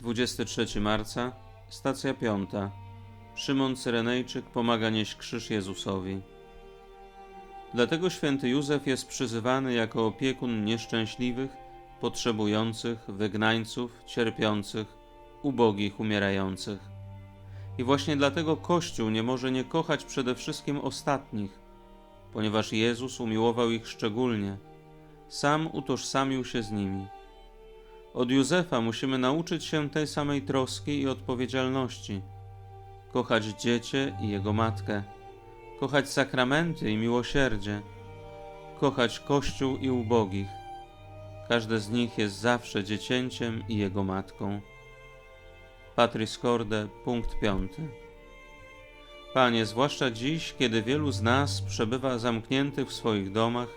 23 marca, stacja 5. Szymon Cyrenejczyk pomaga nieść krzyż Jezusowi. Dlatego święty Józef jest przyzywany jako opiekun nieszczęśliwych, potrzebujących, wygnańców, cierpiących, ubogich, umierających. I właśnie dlatego Kościół nie może nie kochać przede wszystkim ostatnich, ponieważ Jezus umiłował ich szczególnie. Sam utożsamił się z nimi. Od Józefa musimy nauczyć się tej samej troski i odpowiedzialności. Kochać dziecię i jego matkę, kochać sakramenty i miłosierdzie, kochać Kościół i ubogich. Każde z nich jest zawsze dziecięciem i jego matką. Patris Corde, punkt piąty. Panie, zwłaszcza dziś, kiedy wielu z nas przebywa zamkniętych w swoich domach,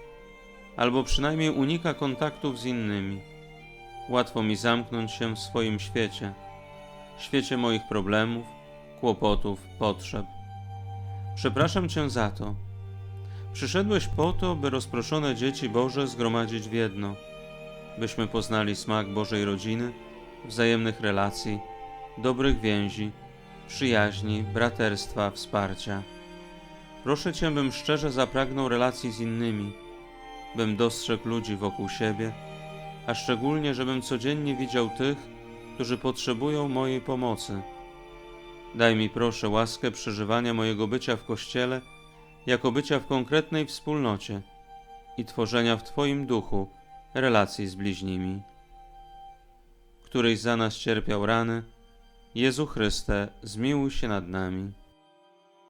albo przynajmniej unika kontaktów z innymi, łatwo mi zamknąć się w swoim świecie, świecie moich problemów, kłopotów, potrzeb. Przepraszam Cię za to. Przyszedłeś po to, by rozproszone dzieci Boże zgromadzić w jedno, byśmy poznali smak Bożej rodziny, wzajemnych relacji, dobrych więzi, przyjaźni, braterstwa, wsparcia. Proszę Cię, bym szczerze zapragnął relacji z innymi, bym dostrzegł ludzi wokół siebie, a szczególnie, żebym codziennie widział tych, którzy potrzebują mojej pomocy. Daj mi proszę łaskę przeżywania mojego bycia w Kościele jako bycia w konkretnej wspólnocie i tworzenia w Twoim duchu relacji z bliźnimi. Któryś za nas cierpiał rany, Jezu Chryste, zmiłuj się nad nami.